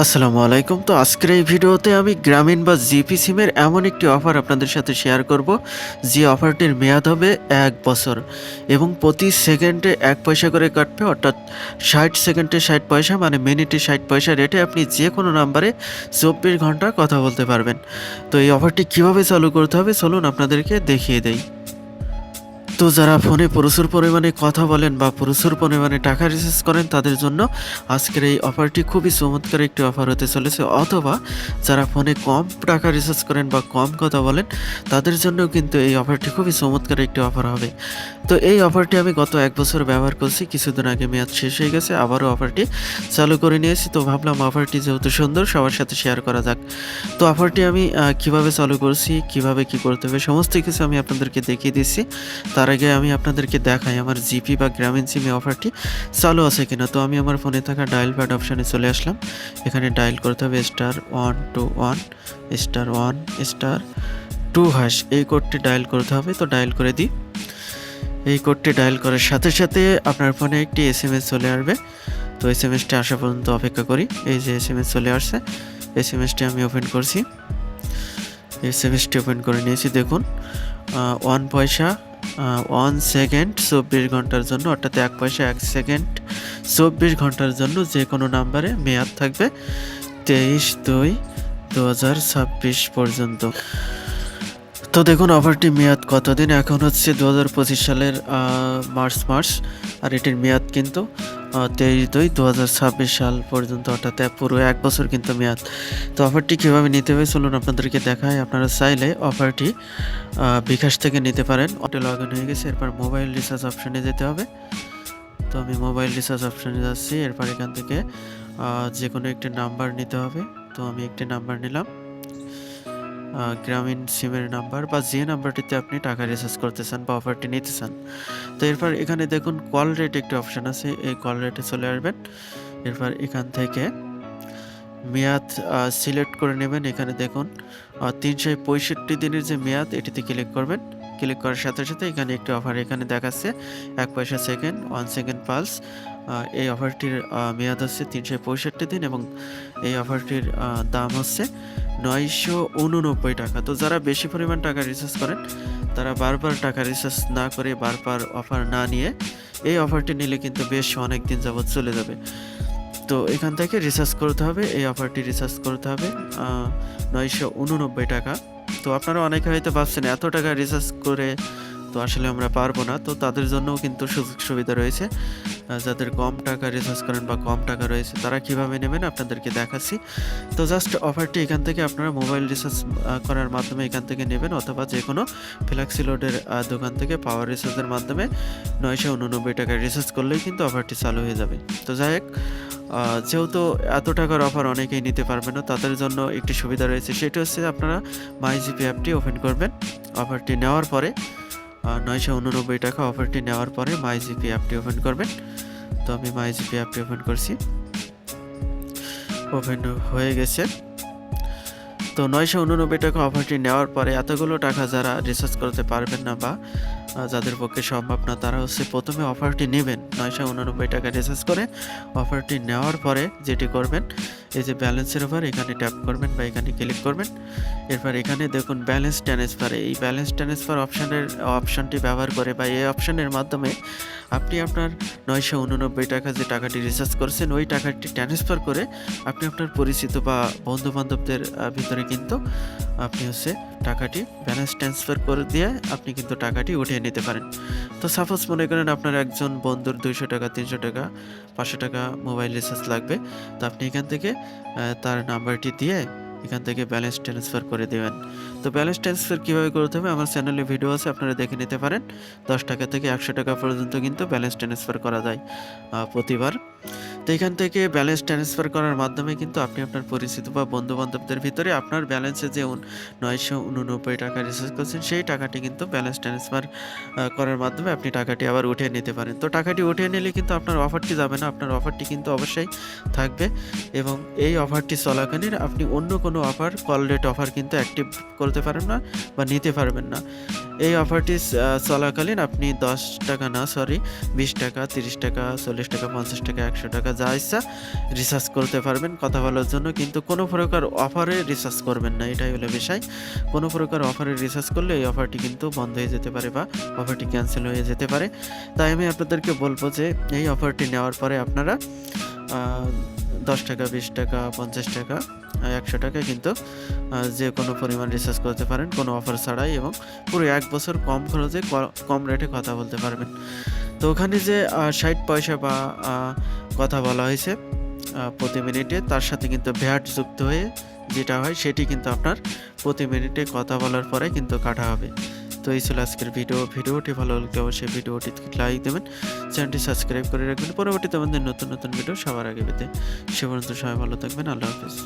আসসালামু আলাইকুম। তো আজকের এই ভিডিওতে আমি গ্রামীণ বা জিপি সিমের এমন একটি অফার আপনাদের সাথে শেয়ার করব, যে অফারটির মেয়াদ হবে এক বছর এবং প্রতি সেকেন্ডে এক পয়সা করে কাটবে, অর্থাৎ ষাট সেকেন্ডে ষাট পয়সা মানে মিনিটে ষাট পয়সা রেটে আপনি যে কোনো নাম্বারে চব্বিশ ঘণ্টা কথা বলতে পারবেন। তো এই অফারটি কীভাবে চালু করতে হবে, চলুন আপনাদেরকে দেখিয়ে দেই। তো যারা ফোনে প্রচুর পরিমাণে কথা বলেন বা প্রচুর পরিমাণে টাকা রিচার্জ করেন, তাদের জন্য আজকের এই অফারটি খুবই চমৎকার একটি অফার হতে চলেছে। অথবা যারা ফোনে কম টাকা রিচার্জ করেন বা কম কথা বলেন, তাদের জন্য কিন্তু এই অফারটি খুবই চমৎকার একটি অফার হবে। তো এই অফারটি আমি গত এক বছর ব্যবহার করছি, কিছুদিন আগে মেয়াদ শেষ হয়ে গেছে, আবারও অফারটি চালু করে নিয়েছি। তো ভাবলাম অফারটি যেহেতু সুন্দর, সবার সাথে শেয়ার করা যাক। তো অফারটি আমি কীভাবে চালু করছি, কীভাবে কি করতে হবে, সমস্ত কিছু আমি আপনাদেরকে দেখিয়ে দিচ্ছি আগে আমি আপনাদেরকে দেখাই, আমার জিপি বা গ্রামীণ সিমে অফারটি চালু আছে কিনা। তো আমি আমার ফোনে থাকা ডায়াল প্যাড অপশানে চলে আসলাম। এখানে ডায়াল করতে হবে star one two one, star one, star two hash এই কোডটি ডায়াল করতে হবে, তো ডায়াল করে দিই। এই কোডটি ডায়াল করার সাথে সাথে আপনার ফোনে একটি এস এম এস চলে আসবে। তো এস এম এসটি আসা পর্যন্ত অপেক্ষা করি। এই যে এস এম এস চলে আসছে এস এম এসটি আমি ওপেন করছি। এস এম এসটি ওপেন করে নিয়েছি, দেখুন ওয়ান পয়সা ওয়ান সেকেন্ড চব্বিশ ঘণ্টার জন্য, অর্থাৎ এক পয়সা এক সেকেন্ড চব্বিশ ঘণ্টার জন্য যে কোনো নাম্বারে মেয়াদ থাকবে তেইশ দুই দু পর্যন্ত। তো দেখুন অফারটি মেয়াদ কতদিন? এখন হচ্ছে দু হাজার পঁচিশ সালের মার্চ মাস আর এটির মেয়াদ কিন্তু তেইশ দুই দু হাজার ছাব্বিশ সাল পর্যন্ত, অর্থাৎ পুরো এক বছর কিন্তু মেয়াদ। তো অফারটি কীভাবে নিতে হবে চলুন আপনাদেরকে দেখায় আপনারা চাইলে অফারটি বিকাশ থেকে নিতে পারেন। অটো লগ ইন হয়ে গেছে, এরপর মোবাইল রিচার্জ অপশানে যেতে হবে। তো আমি মোবাইল রিচার্জ অপশানে যাচ্ছি, এরপর এখান থেকে যে কোনো একটি নাম্বার নিতে হবে। তো আমি একটি নাম্বার নিলাম। গ্রামীণ সিমের নাম্বার বা যে নাম্বারটিতে আপনি টাকা রিচার্জ করতে চান বা অফারটি নিতে চান। তো এরপর এখানে দেখুন কল রেট একটি অপশান আছে, এই কল রেটে চলে আসবেন। এরপর এখান থেকে মেয়াদ সিলেক্ট করে নেবেন। এখানে দেখুন তিনশো পঁয়ষট্টি দিনের যে মেয়াদ, এটিতে ক্লিক করবেন। ক্লিক করার সাথে সাথে এখানে একটি অফার এখানে দেখাচ্ছে। এক পয়সা সেকেন্ড ওয়ান সেকেন্ড পালস এই অফারটির মেয়াদ হচ্ছে তিনশো পঁয়ষট্টি দিন এবং এই অফারটির দাম হচ্ছে নয়শো উননব্বই টাকা। তো যারা বেশি পরিমাণ টাকা রিচার্জ করেন, তারা বারবার টাকা রিচার্জ না করে বারবার অফার না নিয়ে এই অফারটি নিলে কিন্তু বেশ অনেক দিন যাবৎ চলে যাবে। তো এখান থেকে রিচার্জ করতে হবে, এই অফারটি রিচার্জ করতে হবে নয়শো উননব্বই টাকা। তো আপনারা অনেকে হয়তো ভাবছেন, এত টাকা রিচার্জ করে তো আসলে আমরা পারব না। তো তাদের জন্যও কিন্তু সুযোগ সুবিধা রয়েছে। যাদের কম টাকা রিচার্জ করেন বা কম টাকা রয়েছে, তারা কীভাবে নেবেন আপনাদেরকে দেখাচ্ছি। তো জাস্ট অফারটি এখান থেকে আপনারা মোবাইল রিচার্জ করার মাধ্যমে এখান থেকে নেবেন অথবা যে কোনো ফ্ল্যাক্সি লোডের দোকান থেকে পাওয়ার রিচার্জের মাধ্যমে নয়শো উননব্বই টাকা রিচার্জ করলেই কিন্তু অফারটি চালু হয়ে যাবে। তো যাই হোক যেহেতু এত টাকার অফার অনেকেই নিতে পারবে না, তাদের জন্য একটি সুবিধা রয়েছে। সেটা হচ্ছে আপনারা মাই জিপি অ্যাপটি ওপেন করবেন। অফারটি নেওয়ার পরে নয়শো উননব্বই টাকা অফারটি নেওয়ার পরে মাই জিপি অ্যাপটি ওপেন করবেন। তো আমি মাই জিপি অ্যাপটি ওপেন করছি। ওপেন হয়ে গেছে। তো নয়শো উননব্বই টাকা অফারটি নেওয়ার পরে এতগুলো টাকা যারা রিচার্জ করতে পারবেন না বা যাদের পক্ষে সম্ভব না, তারা হচ্ছে প্রথমে অফারটি নেবেন। নয়শো উননব্বই টাকা রিচার্জ করে অফারটি নেওয়ার পরে যেটি করবেন এই যে ব্যালেন্সের ওপর এখানে ট্যাপ করবেন বা এখানে ক্লিক করবেন। এরপর এখানে দেখুন ব্যালেন্স ট্রান্সফার এই ব্যালেন্স ট্রান্সফার অপশানের অপশানটি ব্যবহার করে বা এই অপশানের মাধ্যমে আপনি আপনার নয়শো উননব্বই টাকা যে টাকাটি রিচার্জ করছেন, ওই টাকাটি ট্রান্সফার করে আপনি আপনার পরিচিত বা বন্ধু বান্ধবদের ভিতরে কিন্তু আপনি হচ্ছে টাকাটি ব্যালেন্স ট্রান্সফার করে দিয়ে আপনি কিন্তু টাকাটি উঠিয়ে নিতে পারেন। তো সাপোজ মনে করেন আপনার একজন বন্ধুর দুইশো টাকা, তিনশো টাকা, পাঁচশো টাকা মোবাইল রিচার্জ লাগবে। তো আপনি এখান থেকে তার নাম্বারটি দিয়ে এখান থেকে ব্যালেন্স ট্রান্সফার করে দেবেন। তো ব্যালেন্স ট্রান্সফার কীভাবে করতে হবে? আমার চ্যানেলে ভিডিও আছে, আপনারা দেখে নিতে পারেন। দশ টাকা থেকে একশো টাকা পর্যন্ত কিন্তু ব্যালেন্স ট্রান্সফার করা যায় প্রতিবার। তো এখান থেকে ব্যালেন্স ট্রান্সফার করার মাধ্যমে কিন্তু আপনি আপনার পরিচিত বা বন্ধু বান্ধবদের ভিতরে আপনার ব্যালেন্সে যে নয়শো উননব্বই টাকা রিচার্জ করছেন, সেই টাকাটি কিন্তু ব্যালেন্স ট্রান্সফার করার মাধ্যমে আপনি টাকাটি আবার উঠিয়ে নিতে পারেন। তো টাকাটি উঠিয়ে নিলে কিন্তু আপনার অফারটি যাবে না, আপনার অফারটি কিন্তু অবশ্যই থাকবে এবং এই অফারটি চলাকালীন আপনি অন্য কোনো অফার কল রেট অফার কিন্তু অ্যাক্টিভ করতে পারেন না বা নিতে পারবেন না। এই অফারটি চলাকালীন আপনি দশ টাকা না সরি বিশ টাকা, তিরিশ টাকা, চল্লিশ টাকা, পঞ্চাশ টাকা, একশো টাকা যা ইচ্ছা রিচার্জ করতে পারবেন, কথা বলার জন্য, কিন্তু কোনো প্রকার অফারে রিচার্জ করবেন না, এটাই হলো বিষয়। কোনো প্রকার অফারে রিচার্জ করলে এই অফারটি কিন্তু বন্ধ হয়ে যেতে পারে বা অফারটি ক্যান্সেল হয়ে যেতে পারে। তাই আমি আপনাদেরকে বলব যে, এই অফারটি নেওয়ার পরে আপনারা দশ টাকা, বিশ টাকা, পঞ্চাশ টাকা, একশো টাকা কিন্তু যে কোনো পরিমাণ রিচার্জ করতে পারেন, কোনো অফার ছাড়াই এবং পুরো এক বছর কম খরচে কম রেটে কথা বলতে পারবেন। তো ওখানে যে ষাট পয়সা বা কথা বলা হয়েছে প্রতি মিনিটে। তার সাথে কিন্তু ভ্যাট যুক্ত হয়ে যেটা হয় সেটি কিন্তু আপনার প্রতি মিনিটে কথা বলার পরে কিন্তু কাটা হবে। তো এই ছিল আজকের ভিডিও। ভিডিওটি ভালো লাগলে অবশ্যই ভিডিওটি লাইক দেবেন, চ্যানেলটি সাবস্ক্রাইব করে রাখবেন। পরবর্তীতে আমাদের নতুন নতুন ভিডিও সবার আগে পেতে। সে পর্যন্ত সবাই ভালো থাকবেন। আল্লাহ হাফিজ।